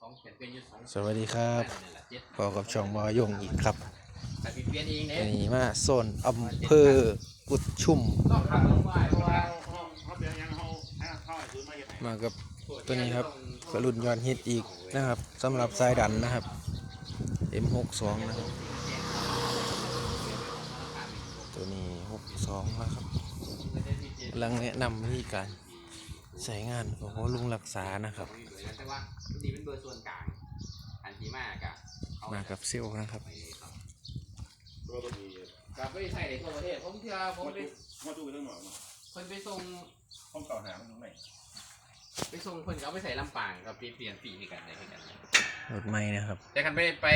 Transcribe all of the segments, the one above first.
สองเขียนเป็นอยู่สองสวัสดีครับนั่นแหละเจ็ดพอกับช่องมอยงอีกครับแต่พี่เปลี่ยนเองเนี่ยวันนี้มาโซนอำเภอกุดชุมต้องขับลงไปเพราะว่าเขาเขาเบียยังเขาให้เขาให้ซื้อมาเฮ็ดให้มากับตัวนี้ครับกระรุ่นยอนฮิตอีกนะครับสำหรับสายดันนะครับ M62 นะครับ ตัวนี้ 62นะครับกำลังแนะนำวิธีการ ใช้งานของพ่อลุงรักษานะครับแต่ว่านี่เป็นเบอร์ส่วนกลางอันที่มากอะเขมากับเซลล์นะครับตัวตัวนี้กลับไปใส่ในทั่วประเทศผมเชื่อผมมาไปดูมาดูไปตั้งหน่อยมาคนไปส่งห้องเก่าหามันตรงไหนไปส่งคนเขาไปใส่ลำปางกับเปลี่ยนปีให้กันได้ให้กันรถไม่นะครับ แต่คันไปไป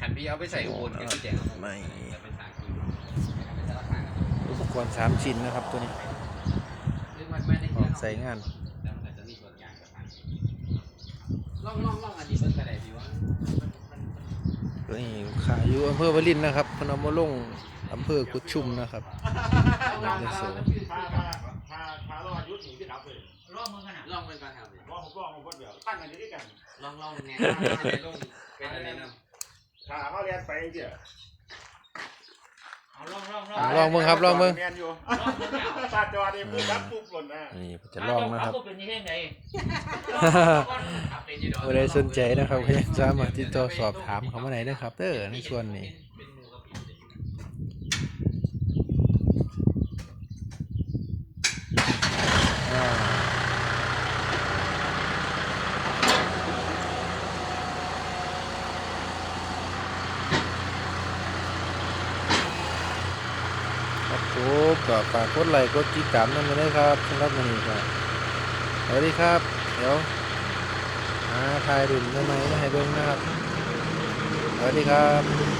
คันพี่เอาไปใส่อุบลกันที่แจกไม่จะเป็นสามกิโลเป็นสารพัดอุปกรณ์3ชิ้นนะครับตัวนี้ซึ่งมันไม่ได้ออกใส่งาน แล้วมันก็จะมีส่วนกลางกับพัน ล่องล่องล่องอันนี้เพิ่งกระไดพี่ว่ามันมันตัวนี้ขายอยู่อำเภอวลินทร์นะครับเพนเอามาลงอำเภอกุดชุมนะครับล่องเดี๋ยวสูงถ้าถ้าถ้าถ้ารออายุถึงที่ดับเลยล่องมันกันล่องมันกันครับรอผมรอผมคนเดียวตั้งกันอยู่ด้วยกันล่องล่องเนี่ยล่องเป็นอะไรนะถ้าเขาเรียนไปเดี๋ยวเอาลองลองลอะลองเบิ่งครับลองเบิ่งแมนอยู่ตาจอนี่มือรับปุ๊บหล่นนะนี่จะลองนะครับ ผู้ใดสนใจนะครับก็ยังสามารถติดต่อสอบถามเขามาไหนได้ครับเด้อในส่วนนี้เป็นหมูกับปีอ่าครับผมก็ฝากกดไลค์กดติดตามนั่นมาด้วยครับสำหรับวันนี้ครับสวัสดีครับ เดี๋ยว ถ่ายรุ่นใหม่ๆมให้เบิ่งนะครับสวัสดีครับ